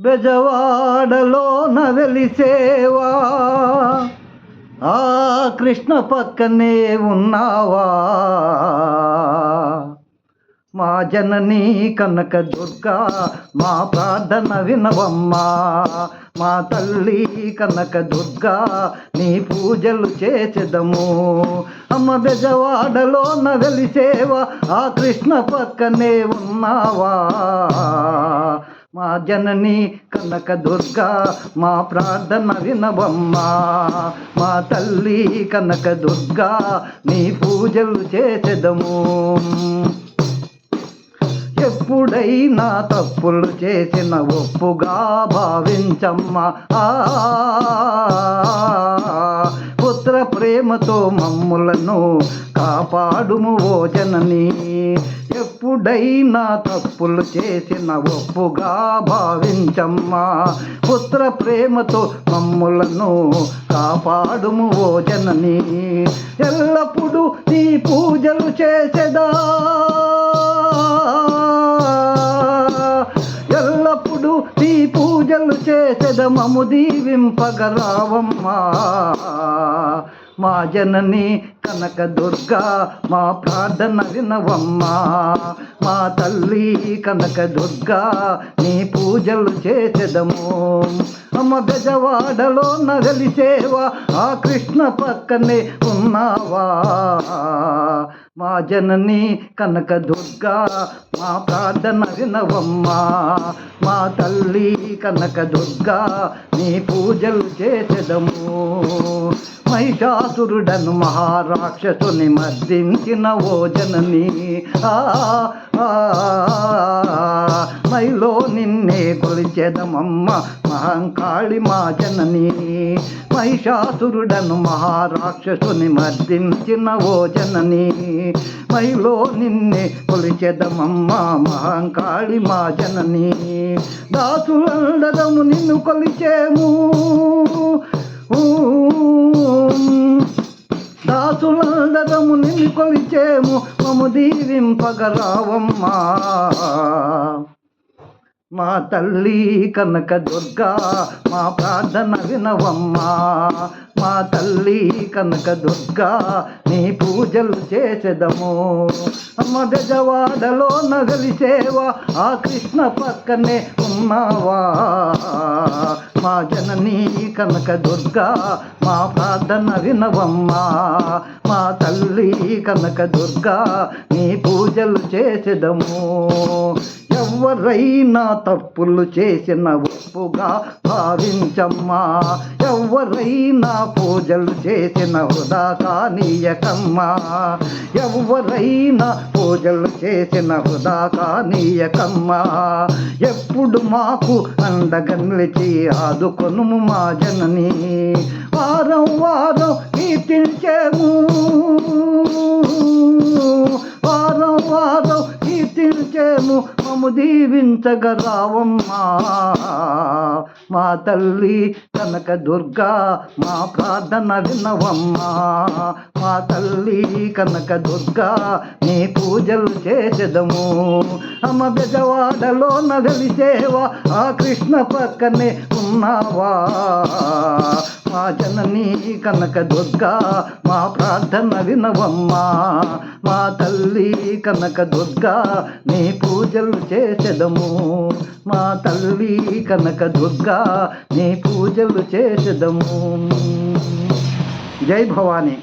బెజవాడలోన వెలిసేవా ఆ కృష్ణ పక్కనే ఉన్నావా? మా జననీ కనక దుర్గా మా ప్రార్థన వినవమ్మా. మా తల్లి కనక దుర్గా నీ పూజలు చేసేదము అమ్మ బెజవాడలో వెలిసేవా ఆ కృష్ణ పక్కనే ఉన్నావా? మా జనని కనక దుర్గా మా ప్రార్థన వినవమ్మా. మా తల్లి కనక దుర్గా నీ పూజలు చేసేదము. ఎప్పుడైనా తప్పులు చేసిన ఒప్పుగా భావించమ్మా. ఆ పుత్ర ప్రేమతో మమ్ములను కాపాడుము ఓ జనని. ఎప్పుడైనా తప్పులు చేసిన ఒప్పుగా భావించమ్మా. పుత్ర ప్రేమతో మమ్ములను కాపాడుము ఓ జనని. ఎల్లప్పుడూ నీ పూజలు చేసేదా. ఎల్లప్పుడు నీ పూజలు చేసేదమము దీవింపగరావమ్మా. మా జనని కనక దుర్గా మా ప్రార్థన వినవమ్మా. మా తల్లి కనక దుర్గా నీ పూజలు చేసేదము. అమ్మ గజవాడలో నగలిసేవా ఆ కృష్ణ పక్కనే ఉన్నావా. మా జనని కనక దుర్గా మా ప్రార్థన వినవమ్మా. మా తల్లి కనక దుర్గా నీ పూజలు చేసేదము. మహిషాసురుడను మహారాక్షసుని మర్దించిన ఓ జనని. మైలో నిన్నే కొలిచెదమమ్మ మహంకాళి మా జనని. మహిషాసురుడను మహారాక్షసుని మర్దించిన ఓ జనని. మైలో నిన్నే కొలిచెదమమ్మ మహంకాళి మా జనని. దాసులందరము నిన్ను కొలిచేము. ఊ, దాసులందరము నిన్ను కొలిచేము మము దీవింపగరావమ్మా. మా తల్లి కనక దుర్గా మా ప్రార్థన వినవమ్మా. మా తల్లి కనక దుర్గా నీ పూజలు చేసేదము అమ్మ గజవాడలో నగలిసేవా ఆ కృష్ణ పక్కనే ఉన్నావా. మా జననీ కనక దుర్గా మా ప్రార్థన వినవమ్మా. మా తల్లి కనక దుర్గా నీ పూజలు చేసేదము. ఎవరైనా తప్పులు చేసిన ఒప్పుగా భావించమ్మా. ఎవరైనా పూజలు చేసిన వృధా కానీయకమ్మా. ఎవరైనా పూజలు చేసిన వృధా కానీయకమ్మా. ఎప్పుడు మాకు అండగా నిలిచి ఆదుకొను మా జనని. వారం వారం కీర్తించేము మము రావమ్మా మా తల్లి కనక దుర్గా మా ప్రార్థన వినవమ్మా. మా తల్లి కనక దుర్గా నీ పూజలు చేసేదము అమ్మ బెజవాడలో నగలి సేవ ఆ కృష్ణ పక్కనే ఉన్నావా. మా జననీ కనక దుర్గా మా ప్రార్థన వినవమ్మా. మా తల్లి కనక దుర్గా నీ పూజలు చేసెదము. మా తల్లి కనక దుర్గా నీ పూజలు చేసెదము. జై భవానీ.